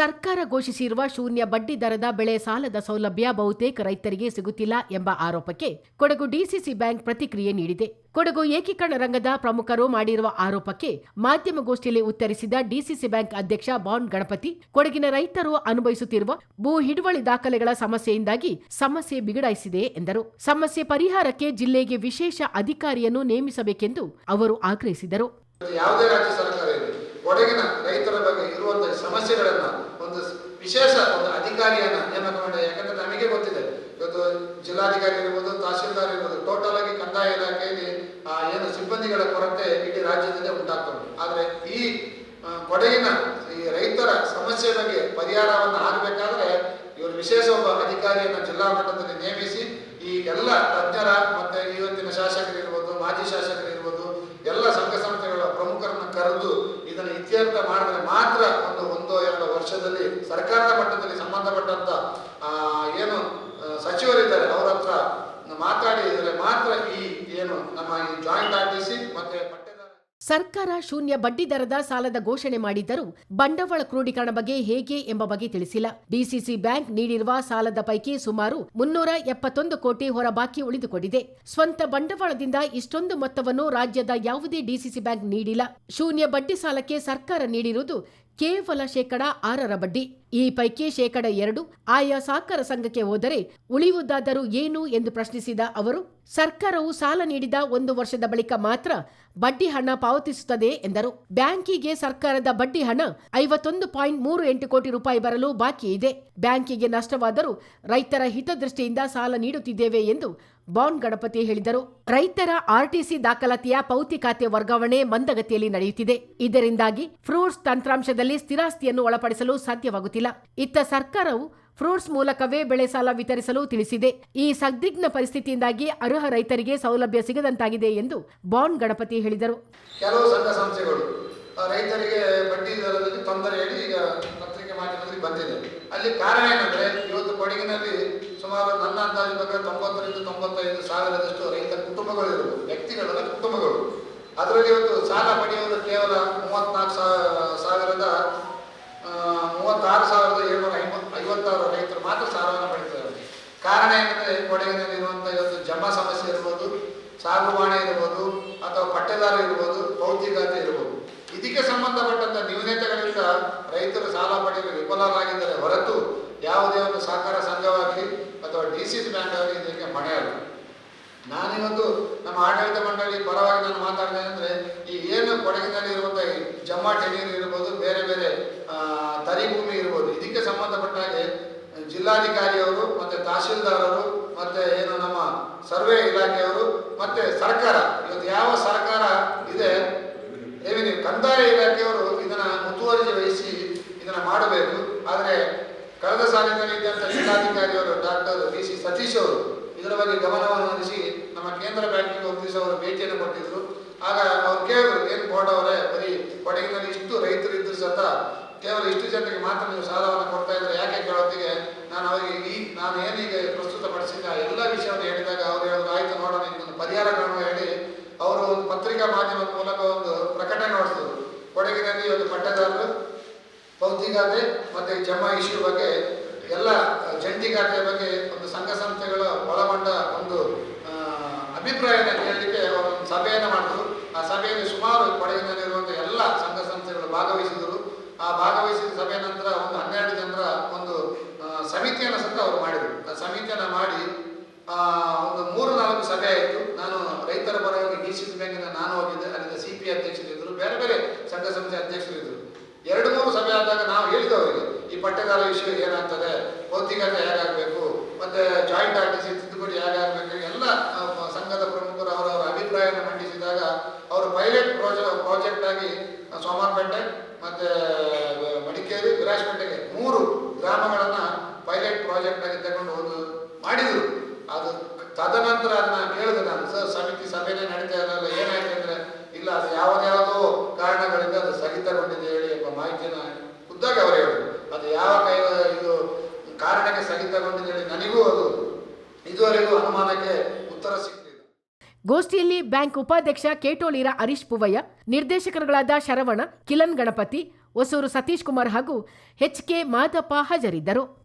ಸರ್ಕಾರ ಘೋಷಿಸಿರುವ ಶೂನ್ಯ ಬಡ್ಡಿ ದರದ ಬೆಳೆ ಸಾಲದ ಸೌಲಭ್ಯ ಬಹುತೇಕ ರೈತರಿಗೆ ಸಿಗುತ್ತಿಲ್ಲ ಎಂಬ ಆರೋಪಕ್ಕೆ ಕೊಡಗು ಡಿಸಿಸಿ ಬ್ಯಾಂಕ್ ಪ್ರತಿಕ್ರಿಯೆ ನೀಡಿದೆ. ಕೊಡಗು ಏಕೀಕರಣ ರಂಗದ ಪ್ರಮುಖರು ಮಾಡಿರುವ ಆರೋಪಕ್ಕೆ ಮಾಧ್ಯಮಗೋಷ್ಠಿಯಲ್ಲಿ ಉತ್ತರಿಸಿದ ಡಿಸಿಸಿ ಬ್ಯಾಂಕ್ ಅಧ್ಯಕ್ಷ ಬಾನ್ ಗಣಪತಿ, ಕೊಡಗಿನ ರೈತರು ಅನುಭವಿಸುತ್ತಿರುವ ಭೂ ಹಿಡುವಳಿ ದಾಖಲೆಗಳ ಸಮಸ್ಯೆಯಿಂದಾಗಿ ಸಮಸ್ಯೆ ಬಿಗಡಾಯಿಸಿದೆ ಎಂದರು. ಸಮಸ್ಯೆ ಪರಿಹಾರಕ್ಕೆ ಜಿಲ್ಲೆಗೆ ವಿಶೇಷ ಅಧಿಕಾರಿಯನ್ನು ನೇಮಿಸಬೇಕೆಂದು ಅವರು ಆಗ್ರಹಿಸಿದರು. ಯಾವುದೇ ರಾಜ್ಯ ಸರ್ಕಾರ ಕೊಡಗಿನ ರೈತರ ಬಗ್ಗೆ ಇರುವಂತಹ ಸಮಸ್ಯೆಗಳನ್ನ ಒಂದು ವಿಶೇಷ ಒಂದು ಅಧಿಕಾರಿಯನ್ನ ನೇಮಕ ಮಾಡಿ ಯಾಕಂದ್ರೆ ನಮಗೆ ಗೊತ್ತಿದೆ. ಇವತ್ತು ಜಿಲ್ಲಾಧಿಕಾರಿ ಇರ್ಬೋದು ತಹಸೀಲ್ದಾರ್ ಇರ್ಬೋದು ಟೋಟಲ್ ಆಗಿ ಕಂದಾಯ ಇಲಾಖೆಯಲ್ಲಿ ಆ, ಏನು ಸಿಬ್ಬಂದಿಗಳ ಕೊರತೆ ಇಡೀ ರಾಜ್ಯದಲ್ಲೇ ಉಂಟಾಗ್ತದೆ ಉಂಟು. ಆದ್ರೆ ಈ ಕೊಡಗಿನ ಈ ರೈತರ ಸಮಸ್ಯೆ ಬಗ್ಗೆ ಪರಿಹಾರವನ್ನು ಆಗಬೇಕಾದ್ರೆ ಇವರು ವಿಶೇಷ ಒಬ್ಬ ಅಧಿಕಾರಿಯನ್ನ ಜಿಲ್ಲಾ ಮಟ್ಟದಲ್ಲಿ ನೇಮಿಸಿ ಈ ಎಲ್ಲ ತಜ್ಞರ ಮತ್ತೆ ಇವತ್ತಿನ ಶಾಸಕರಿರ್ಬೋದು ಮಾಜಿ ಶಾಸಕರಿರ್ಬೋದು ಎಲ್ಲ ಸಂಘ ಸಂಸ್ಥೆಗಳ ಪ್ರಮುಖರನ್ನ ಕರೆದು ಇದನ್ನು ಇತ್ಯರ್ಥ ಮಾಡಿದ್ರೆ ಮಾತ್ರ ಒಂದು ಒಂದು ವರ್ಷದಲ್ಲಿ ಸರ್ಕಾರದ ಮಟ್ಟದಲ್ಲಿ ಸಂಬಂಧಪಟ್ಟಂತ ಏನು ಸಚಿವರಿದ್ದಾರೆ, ಅವರ ಹತ್ರ ಮಾತಾಡಿದರೆ ಮಾತ್ರ ಈ, ಏನು, ನಮ್ಮ ಈ ಜಾಯಿಂಟ್ ಆರ್ ಸಿ ಮತ್ತೆ ಸರ್ಕಾರ ಶೂನ್ಯ ಬಡ್ಡಿ ದರದ ಸಾಲದ ಘೋಷಣೆ ಮಾಡಿದ್ದರೂ ಬಂಡವಾಳ ಕ್ರೋಢೀಕರಣ ಬಗ್ಗೆ ಹೇಗೆ ಎಂಬ ಬಗ್ಗೆ ತಿಳಿಸಿಲ್ಲ. ಡಿಸಿಸಿ ಬ್ಯಾಂಕ್ ನೀಡಿರುವ ಸಾಲದ ಪೈಕಿ ಸುಮಾರು ಮುನ್ನೂರ ಎಪ್ಪತ್ತೊಂದು ಕೋಟಿ ಹೊರಬಾಕಿ ಉಳಿದುಕೊಂಡಿದೆ. ಸ್ವಂತ ಬಂಡವಾಳದಿಂದ ಇಷ್ಟೊಂದು ಮೊತ್ತವನ್ನು ರಾಜ್ಯದ ಯಾವುದೇ ಡಿಸಿಸಿ ಬ್ಯಾಂಕ್ ನೀಡಿಲ್ಲ. ಶೂನ್ಯ ಬಡ್ಡಿ ಸಾಲಕ್ಕೆ ಸರ್ಕಾರ ನೀಡಿರುವುದು ಕೇವಲ ಶೇಕಡ ಆರರ ಬಡ್ಡಿ. ಈ ಪೈಕಿ ಶೇಕಡ ಎರಡು ಆಯಾ ಸಹಕಾರ ಸಂಘಕ್ಕೆ ಹೋದರೆ ಉಳಿಯುವುದಾದರೂ ಏನು ಎಂದು ಪ್ರಶ್ನಿಸಿದ ಅವರು, ಸರ್ಕಾರವು ಸಾಲ ನೀಡಿದ ಒಂದು ವರ್ಷದ ಬಳಿಕ ಮಾತ್ರ ಬಡ್ಡಿ ಹಣ ಪಾವತಿಸುತ್ತದೆ ಎಂದರು. ಬ್ಯಾಂಕಿಗೆ ಸರ್ಕಾರದ ಬಡ್ಡಿ ಹಣ ಐವತ್ತೊಂದು ಪಾಯಿಂಟ್ ಮೂರು ಎಂಟು ಕೋಟಿ ರೂಪಾಯಿ ಬರಲು ಬಾಕಿ ಇದೆ. ಬ್ಯಾಂಕಿಗೆ ನಷ್ಟವಾದರೂ ರೈತರ ಹಿತದೃಷ್ಟಿಯಿಂದ ಸಾಲ ನೀಡುತ್ತಿದ್ದೇವೆ ಎಂದು ಬಾಂಡ್ ಗಣಪತಿ ಹೇಳಿದರು. ರೈತರ ಆರ್ಟಿಸಿ ದಾಖಲಾತಿಯ ಪೌತಿ ಖಾತೆ ವರ್ಗಾವಣೆ ಮಂದಗತಿಯಲ್ಲಿ ನಡೆಯುತ್ತಿದೆ. ಇದರಿಂದಾಗಿ ಫ್ರೂಟ್ಸ್ ತಂತ್ರಾಂಶದಲ್ಲಿ ಸ್ಥಿರಾಸ್ತಿಯನ್ನು ಒಳಪಡಿಸಲು ಸಾಧ್ಯವಾಗುತ್ತಿಲ್ಲ. ಇತ್ತ ಸರ್ಕಾರವು ಫ್ರೂಟ್ಸ್ ಮೂಲಕವೇ ಬೆಳೆ ಸಾಲ ವಿತರಿಸಲು ತಿಳಿಸಿದೆ. ಈ ಸಂದಿಗ್ಧ ಪರಿಸ್ಥಿತಿಯಿಂದಾಗಿ ಅರ್ಹ ರೈತರಿಗೆ ಸೌಲಭ್ಯ ಸಿಗದಂತಾಗಿದೆ ಎಂದು ಬಾಂಡ್ ಗಣಪತಿ ಹೇಳಿದರು. ಕೆಲವು ಸಂಘ ಸಂಸ್ಥೆಗಳು ರೈತರಿಗೆ ಬಡ್ಡಿ ಈಗ ಪತ್ರಿಕೆ ಬಂದಿದೆ. ಅಲ್ಲಿ ಕಾರಣ ಏನಂದ್ರೆ, ಇವತ್ತು ಕೊಡಗಿನಲ್ಲಿ ಸುಮಾರು ನನ್ನ ಅಂದಾಜು ಪ್ರಕಾರ ತೊಂಬತ್ತರಿಂದ ತೊಂಬತ್ತೈದು ಸಾವಿರದಷ್ಟು ರೈತ ಕುಟುಂಬಗಳು ಇರುವುದು ವ್ಯಕ್ತಿಗಳ ಕುಟುಂಬಗಳು. ಅದರಲ್ಲಿ ಇವತ್ತು ಸಾಲ ಪಡೆಯುವುದು ಕೇವಲ ಮೂವತ್ನಾಲ್ಕು ಸಾ- ಸಾವಿರದ ಮೂವತ್ತಾರು ಸಾವಿರದ ಏಳ್ನೂರ ಐವತ್ತು, ಐವತ್ತಾರು ರೈತರು ಮಾತ್ರ ಸಾಲವನ್ನು ಪಡೀತಾರೆ ಕಾರಣ ಏನಂದ್ರೆ ಕೊಡಗಿನಲ್ಲಿ ಇರುವಂಥ ಇವತ್ತು ಜಮಾ ಸಮಸ್ಯೆ ಇರ್ಬೋದು, ಸಾಗುವಾಣೆ ಇರ್ಬೋದು, ಅಥವಾ ಪಟ್ಟೆದಾರ ಇರ್ಬೋದು ಭೌತಿಕತೆ ಇರ್ಬೋದು. ಇದಕ್ಕೆ ಸಂಬಂಧಪಟ್ಟಂತ ನ್ಯೂನತೆಗಳಿಂದ ರೈತರು ಸಾಲ ಪಡೆಯಲು ವಿಫಲರಾಗಿದ್ದಾರೆ ಹೊರತು ಯಾವುದೇ ಒಂದು ಸಹಕಾರ ಸಂಘವಾಗಲಿ ಅಥವಾ ಡಿ ಸಿ ಬ್ಯಾಂಕ್ ಅವರಿಗೆ ಇದಕ್ಕೆ ಮಣೆಯಲ್ಲ ನಾನಿವತ್ತು ನಮ್ಮ ಆಡಳಿತ ಮಂಡಳಿ ಪರವಾಗಿ ನಾನು ಮಾತಾಡಿದೆ ಅಂದ್ರೆ, ಈ ಏನು ಕೊಡಗಿನಲ್ಲಿ ಇರುವಂತಹ ಈ ಜಮಾಟೆ ನೀರು ಇರ್ಬೋದು, ಬೇರೆ ಬೇರೆ ತರಿ ಭೂಮಿ ಇರ್ಬೋದು, ಇದಕ್ಕೆ ಸಂಬಂಧಪಟ್ಟ ಹಾಗೆ ಜಿಲ್ಲಾಧಿಕಾರಿಯವರು ಮತ್ತೆ ತಹಶೀಲ್ದಾರರು ಮತ್ತೆ ಏನು ನಮ್ಮ ಸರ್ವೆ ಇಲಾಖೆಯವರು ಮತ್ತೆ ಸರ್ಕಾರ, ಇವತ್ತು ಯಾವ ಸರ್ಕಾರ ಇದೆ? ಕಂದಾಯ ಇಲಾಖೆಯವರು ಸತೀಶ್ ಅವರು ಇದರ ಬಗ್ಗೆ ಗಮನವನ್ನು ಹರಿಸಿ ನಮ್ಮ ಕೇಂದ್ರ ಬ್ಯಾಂಕಿಗೆ ದಿವಸ ಅವರು ಭೇಟಿಯನ್ನು ಕೊಟ್ಟಿದ್ರು. ಆಗ ಅವ್ರು ಕೇಳಿದ್ರು, ಏನು ಬೋರ್ಡ್ ಅವರೇ, ಬರೀ ಕೊಡಗಿನಲ್ಲಿ ಇಷ್ಟು ರೈತರು ಇದ್ರು ಸತ ಕೇವಲ ಇಷ್ಟು ಜನರಿಗೆ ಮಾತ್ರ ನೀವು ಸಾಲವನ್ನು ಕೊಡ್ತಾ ಇದ್ರೆ ಯಾಕೆ ಕೇಳೋತ್ತಿಗೆ? ನಾನು ಅವರಿಗೆ ಈ, ನಾನು ಏನೀಗ ಪ್ರಸ್ತುತಪಡಿಸಿದ ಎಲ್ಲ ವಿಷಯವನ್ನು ಹೇಳಿದಾಗ ಅವ್ರು ಹೇಳಿದ್ರು, ಆಯ್ತು ನೋಡೋಣ ಪರಿಹಾರ ಕಾಣುವ ಹೇಳಿ. ಅವರು ಒಂದು ಪತ್ರಿಕಾ ಮಾಧ್ಯಮದ ಮೂಲಕ ಒಂದು ಪ್ರಕಟಣೆ ಹೊರಡಿಸಿದ್ರು ಕೊಡಗಿನಲ್ಲಿ ಒಂದು ಪಟ್ಟದಾರರು ಭೌತಿಕತೆ ಮತ್ತೆ ಜಮಾ ಇಶ್ಯೂ ಬಗ್ಗೆ ಎಲ್ಲ ಜಂಟಿ ಖಾತೆಯ ಬಗ್ಗೆ ಒಂದು ಸಂಘ ಸಂಸ್ಥೆಗಳ ಒಳಗೊಂಡ ಒಂದು ಆ, ಅಭಿಪ್ರಾಯನ ಕೇಳಲಿಕ್ಕೆ ಒಂದು ಸಭೆಯನ್ನು ಮಾಡಿದ್ರು. ಆ ಸಭೆಯಲ್ಲಿ ಸುಮಾರು ಕೊಡಗಿನಲ್ಲಿರುವಂಥ ಎಲ್ಲ ಸಂಘ ಸಂಸ್ಥೆಗಳು ಭಾಗವಹಿಸಿದರು ಆ ಭಾಗವಹಿಸಿದ ಸಭೆಯ ನಂತರ ಒಂದು ಹನ್ನೆರಡು ಜನರ ಒಂದು ಸಮಿತಿಯನ್ನು ಸಹ ಅವರು ಮಾಡಿದರು. ಆ ಸಮಿತಿಯನ್ನು ಮಾಡಿ ಆ, ಒಂದು ಮೂರು ನಾಲ್ಕು ಸಭೆ ಆಯಿತು. ನಾನು ರೈತರ ಪರವಾಗಿ ಡಿ ಸಿ ಬ್ಯಾಂಕಿನ ನಾನು ಹೋಗಿದ್ದೆ. ಅಲ್ಲಿಂದ ಸಿ ಪಿ ಬೇರೆ ಬೇರೆ ಸಂಘ ಸಂಸ್ಥೆ ಅಧ್ಯಕ್ಷರಿದ್ದರು. ಎರಡು ಮೂರು ಸಭೆ ಆದಾಗ ನಾವು ಹೇಳಿದ್ದು ಅವರಿಗೆ ಈ ಪಟ್ಟೆದಾರ ವಿಷಯ ಏನಾಗ್ತದೆ ಭೌತಿಕತೆ ಹೇಗಾಗಬೇಕು ಮತ್ತೆ ಜಾಯಿಂಟ್ ಆರ್ ಟಿ ಸಿ ತಿದ್ದುಪಡಿ ಹೇಗಾಗಬೇಕು ಎಲ್ಲ ಆ, ಸಂಘದ ಪ್ರಮುಖರು ಅವರವರ ಅಭಿಪ್ರಾಯವನ್ನು ಮಂಡಿಸಿದಾಗ ಅವರು ಪೈಲಟ್ ಪ್ರಾಜೆಕ್ಟ್ ಪ್ರಾಜೆಕ್ಟ್ ಆಗಿ ಮತ್ತು ಮಡಿಕೇರಿ, ವಿರಾಜಪೇಟೆಗೆ ಮೂರು ಗ್ರಾಮಗಳನ್ನ ಪೈಲಟ್ ಪ್ರಾಜೆಕ್ಟ್ ಆಗಿ ತಗೊಂಡು ಹೋದ ಮಾಡಿದ್ರು. ಅದು ತದನಂತರ ಅದನ್ನ ಕೇಳಿದೆ ನಾನು. ಸರ್ ಸಮಿತಿ ಸಭೆನೇ ನಡೀತಾ ಇರಲ್ಲ ಏನಾಯ್ತು ಅಂದ್ರೆ, ಇಲ್ಲ, ಅದು ಯಾವುದ್ಯಾವುದೋ ಕಾರಣಗಳಿಂದ ಅದು ಸ್ಥಗಿತಗೊಂಡಿದೆ ಹೇಳಿ ಎಂಬ ಮಾಹಿತಿಯನ್ನು ಖುದ್ದಾಗಿ ಅವರು ಹೇಳಿದ್ರು. ಅದು ಯಾವ ಕೈ, ಇದು ಕಾರಣಕ್ಕೆ ಸ್ಥಗಿತಗೊಂಡಿದೆ ಹೇಳಿ ನನಗೂ ಅದು ಇದುವರೆಗೂ ಅನುಮಾನಕ್ಕೆ ಉತ್ತರ ಸಿಗಲಿಲ್ಲ ಗೋಷ್ಠಿಯಲ್ಲಿ ಬ್ಯಾಂಕ್ ಉಪಾಧ್ಯಕ್ಷ ಕೇಟೋಳಿರ ಹರೀಶ್ ಪುವಯ್ಯ, ನಿರ್ದೇಶಕರುಗಳಾದ ಶರವಣ, ಕಿಲನ್ ಗಣಪತಿ, ಹೊಸೂರು ಸತೀಶ್ ಕುಮಾರ್ ಹಾಗೂ ಎಚ್ ಕೆ ಮಾದಪ್ಪ ಹಾಜರಿದ್ದರು.